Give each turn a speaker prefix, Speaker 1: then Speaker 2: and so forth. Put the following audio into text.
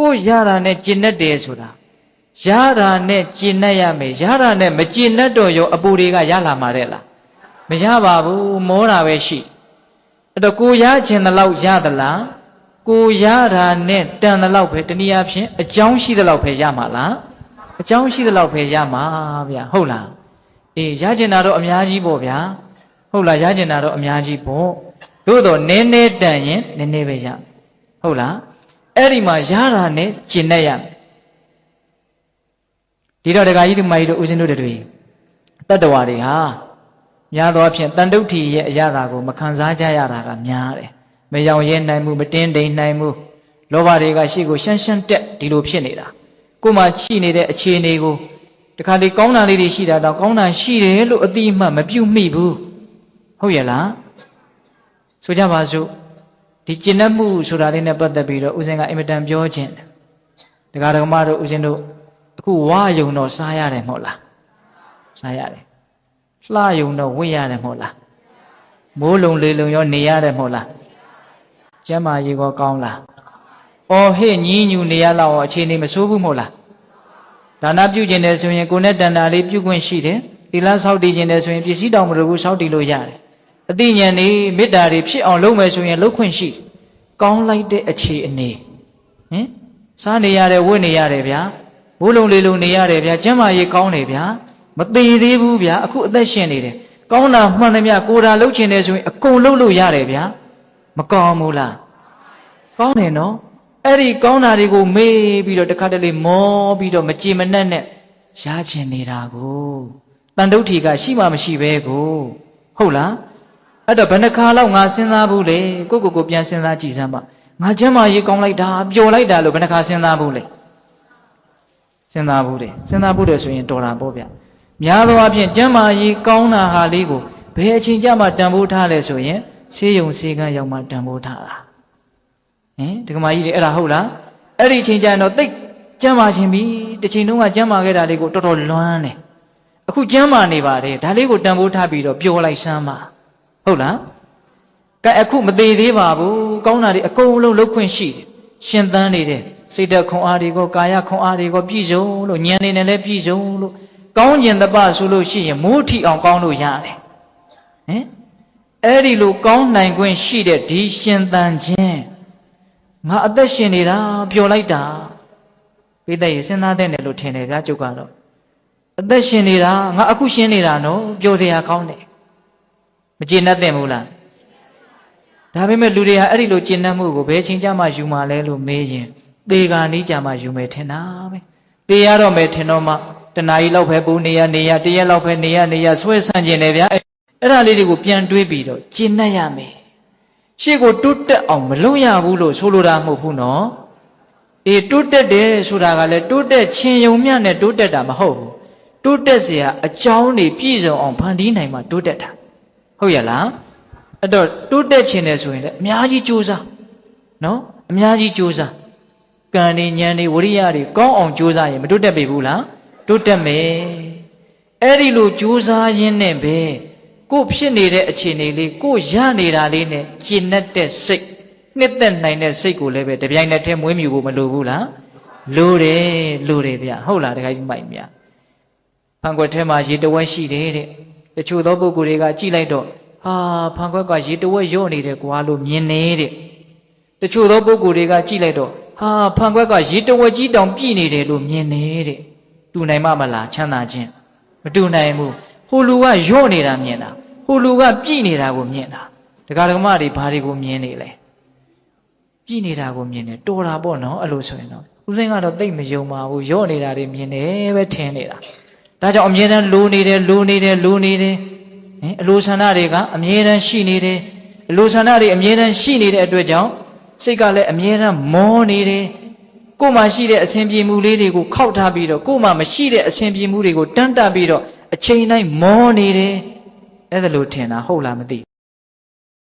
Speaker 1: ကိုရတာနဲ့ကျင့်တတ်တယ်ဆိုတာရတာနဲ့ကျင့်တတ်ရမယ်ရတာနဲ့မကျင့်တတ်တော့ရောအပူတွေကရလာမှာတဲ့လားမရပါဘူးမောတာပဲရှိအဲ့တော့ကိုရခြင်းတလောက်ရသလားကိုရတာနဲ့တန်တလောက်ပဲတနည်းအားဖြင့်အကြောင်းရှိသလောက်ပဲရမှာလားအကြောင်းရှိသလောက်ပဲရမှာဗျာဟုတ်လားအေးရခြင်းတာတော့အများကြီးပေါ့ဗျာဟုတ်လားရခြင်းတာတော့အများကြီးပေါ့သို့တော့နည်းနည်းတန်ရင်နည်းနည်းပဲရဟုတ်လား အဲ့ဒီမှာရတာနဲ့ကျင့်တတ်ရမယ်ဒီတော့ဒကာကြီးတို့မကြီးတို့ဦးဇင်းတို့တွေတတ္တဝါတွေဟာများသောအားဖြင့်တန်တုဋ္ဌိရဲ့အရာတာကိုမခံစားကြရတာကများတယ်မယောင်ရဲနိုင်မှုမတင်းတိမ်နိုင်မှုလောဘတွေကရှေ့ကိုရှမ်းရှမ်းတက်ဒီလိုဖြစ်နေတာကိုယ်မှရှိနေတဲ့အခြေအနေကိုတခါလေကောင်းတာလေးတွေရှိတာတော့ကောင်းတာရှိတယ်လို့အတိအမှတ်မပြုတ်မိဘူးဟုတ်ရဲ့လားဆိုကြပါစို့ ဒီကျင့်တတ်မှုဆိုတာလေးနဲ့ပတ်သက်ပြီးတော့ဦးဇင်းကအင်မတန်ပြောခြင်းတယ်ဒကာဒကမတို့ဦးဇင်းတို့အခုဝါယုံတော့စားရတယ်မဟုတ်လားစားရတယ်လှယုံတော့ဝိရတယ်မဟုတ်လားမိုးလုံလေလုံရောနေရတယ်မဟုတ်လားကျမ်းမာရေးကောကောင်းလားအော်ဟဲ့ညီးညူနေရလောက်အောင်အခြေအနေမဆိုးဘူးမဟုတ်လားဒါနပြုကျင်တယ်ဆိုရင်ကိုယ်နဲ့တန်တာလေးပြုခွင့်ရှိတယ်သီလဆောက်တည်ကျင်တယ်ဆိုရင်ပစ္စည်းတောင်မလိုဘူးဆောက်တည်လို့ရတယ် အသိဉာဏ်နေမေတ္တာတွေဖြစ်အောင်လုပ်မယ်ဆိုရင်လုပ်ခွင့်ရှိတယ်ကောင်းလိုက်တဲ့အခြေအနေဟင်စားနေရတယ်ဝတ်နေရတယ်ဗျာဘိုးလုံးလေးလုံးနေရတယ်ဗျာကျမ်းမာရေးကောင်းတယ်ဗျာမသေးသေးဘူးဗျာအခုအသက်ရှင်နေတယ်ကောင်းတာမှန်သမျှကိုယ်တာလုပ်ချင်တယ်ဆိုရင်အကုန်လုပ်လို့ရတယ်ဗျာမကောင်းဘူးလားကောင်းတယ်နော်အဲ့ဒီကောင်းတာတွေကိုမေးပြီးတော့တခါတလေမောပြီးတော့မကြည်မနှက်နဲ့ရချင်နေတာကိုတန်တုဋ္ဌိကရှိမှမရှိပဲကိုဟုတ်လား အဲ့တော့ဘယ်နှခါလောက်ငါစဉ်းစားဘူးလေကိုကိုကိုပြန်စဉ်းစားကြည့်စမ်းပါငါကျမ်းမာရေးကောင်းလိုက်တာပျော်လိုက်တာလို့ဘယ်နှခါစဉ်းစားဘူးလေစဉ်းစားဘူးတယ်စဉ်းစားဘူးတယ်ဆိုရင်တော်တာပေါ့ဗျများသောအားဖြင့်ကျမ်းမာရေးကောင်းတာဟာလေးကိုဘယ်အချိန်ကြမှာတန်ဖိုးထားလဲဆိုရင်ဆေးရုံဆေးကန်းရောက်မှတန်ဖိုးထားတာဟင်ဒကမာကြီးတွေအဲ့ဒါဟုတ်လားအဲ့ဒီအချိန်ကျရင်တော့တိတ်ကျမ်းမာခြင်းပြီတစ်ချိန်တုန်းကကျမ်းမာခဲ့တာလေးကိုတော်တော်လွမ်းတယ်အခုကျမ်းမာနေပါတယ်ဒါလေးကိုတန်ဖိုးထားပြီးတော့ပျော်လိုက်စမ်းပါ ဟုတ်လားကဲအခုမသေးသေးပါဘူးကောင်းတာတွေအကုန်လုံးလုပ်ခွင့်ရှိတယ်ရှင်သန်နေတယ်စိတ်ဓာတ်ခွန်အားတွေကိုကာယခွန်အားတွေကိုပြည့်စုံလို့ဉာဏ်နေနဲ့လည်းပြည့်စုံလို့ကောင်းကျင်တပဆိုလို့ရှိရင်မိုးထီအောင်ကောင်းလို့ရတယ်ဟင်အဲ့ဒီလိုကောင်းနိုင်ခွင့်ရှိတဲ့ဒီရှင်သန်ခြင်းငါအသက်ရှင်နေတာပျော်လိုက်တာပိသက်ရစဉ်းစားတဲ့တယ်လို့ထင်တယ်ဗျာကျုပ်ကတော့အသက်ရှင်နေတာငါအခုရှင်နေတာနော်ပျော်စရာကောင်းတယ် မကျေနပ်တဲ့မို့လားဒါပေမဲ့လူတွေဟာအဲ့ဒီလိုကျင့်တတ်မှုကိုဘယ်ချိန်ကြမှယူမှာလဲလို့မေးရင်သေကာနီးကြမှယူမယ်ထင်တာပဲသေရတော့မယ်ထင်တော့မှတဏှာကြီးလောက်ပဲပူနေရနေရတရက်လောက်ပဲနေရနေရဆွဲဆန့်ကျင်တယ်ဗျာအဲ့ဒါလေးတွေကိုပြန်တွေးပြီးတော့ကျင့်တတ်ရမယ်ရှေ့ကိုတိုးတက်အောင်မလုပ်ရဘူးလို့ဆိုလိုတာမဟုတ်ဘူးနော်အေးတိုးတက်တယ်ဆိုတာကလည်းတိုးတက်ခြင်းယုံမြနဲ့တိုးတက်တာမဟုတ်ဘူးတိုးတက်เสียအကြောင်းတွေပြည့်စုံအောင်ဖန်တီးနိုင်မှတိုးတက်တာ ဟုတ်ရဲ့လားအဲ့တော့တိုးတက်ခြင်းတယ်ဆိုရင်လည်းအများကြီးကြိုးစားနော်အများကြီးကြိုးစားကံနေဉာဏ်နေဝရိယတွေကောင်းအောင်ကြိုးစားရင်မတိုးတက်ပေဘူးလားတိုးတက်မယ်အဲ့ဒီလိုကြိုးစားရင်းနဲ့ပဲကိုဖြစ်နေတဲ့အခြေအနေလေးကိုရနေတာလေးနဲ့ကျင့်တတ်တဲ့စိတ်နှစ်သက်နိုင်တဲ့စိတ်ကိုလည်းပဲတပြိုင်နက်တည်းမွေးမြူဖို့မလိုဘူးလားလိုတယ်လိုတယ်ဗျဟုတ်လားတခါကြီးမိုက်မြဖန်ခွက်ထဲမှာရေတဝက်ရှိတယ်တဲ့တ ချို့သောပုဂ္ဂိုလ်တွေကကြည့်လိုက်တော့ဟာဖန်ခွက်ကရေတဝက်ရော့နေတယ်ကွာလို့မြင်နေတဲ့တချို့သောပုဂ္ဂိုလ်တွေကကြည့်လိုက်တော့ဟာဖန်ခွက်ကရေတဝက်ကြီးတောင်ပြည့်နေတယ်လို့မြင်နေတဲ့တူနိုင်မမလားချမ်းသာခြင်းမတူနိုင်ဘူးဟိုလူကရော့နေတာမြင်တာဟိုလူကပြည့်နေတာကိုမြင်တာဒကာဒကမတွေဘာတွေကိုမြင်နေလဲပြည့်နေတာကိုမြင်တယ်တော်တာပေါ့နော်အဲ့လိုဆိုရင်တော့ဦးစင်းကတော့သိမ့်မယုံပါဘူးရော့နေတာတွေမြင်တယ်ပဲထင်နေတာ ဒါကြောင့်အမြဲတမ်းလိုနေတယ်လိုနေတယ်လိုနေတယ်ဟင်အလိုဆန္ဒတွေကအမြဲတမ်းရှိနေတယ်အလိုဆန္ဒတွေအမြဲတမ်းရှိနေတဲ့အတွက်ကြောင့်စိတ်ကလည်းအမြဲတမ်းမောနေတယ်ကိုယ်မှာရှိတဲ့အဆင်ပြေမှုလေးတွေကိုခောက်ထားပြီးတော့ကိုယ်မှာမရှိတဲ့အဆင်ပြေမှုတွေကိုတန်းတက်ပြီးတော့အချိန်တိုင်းမောနေတယ်အဲ့ဒါလို့ထင်တာဟုတ်လားမသိ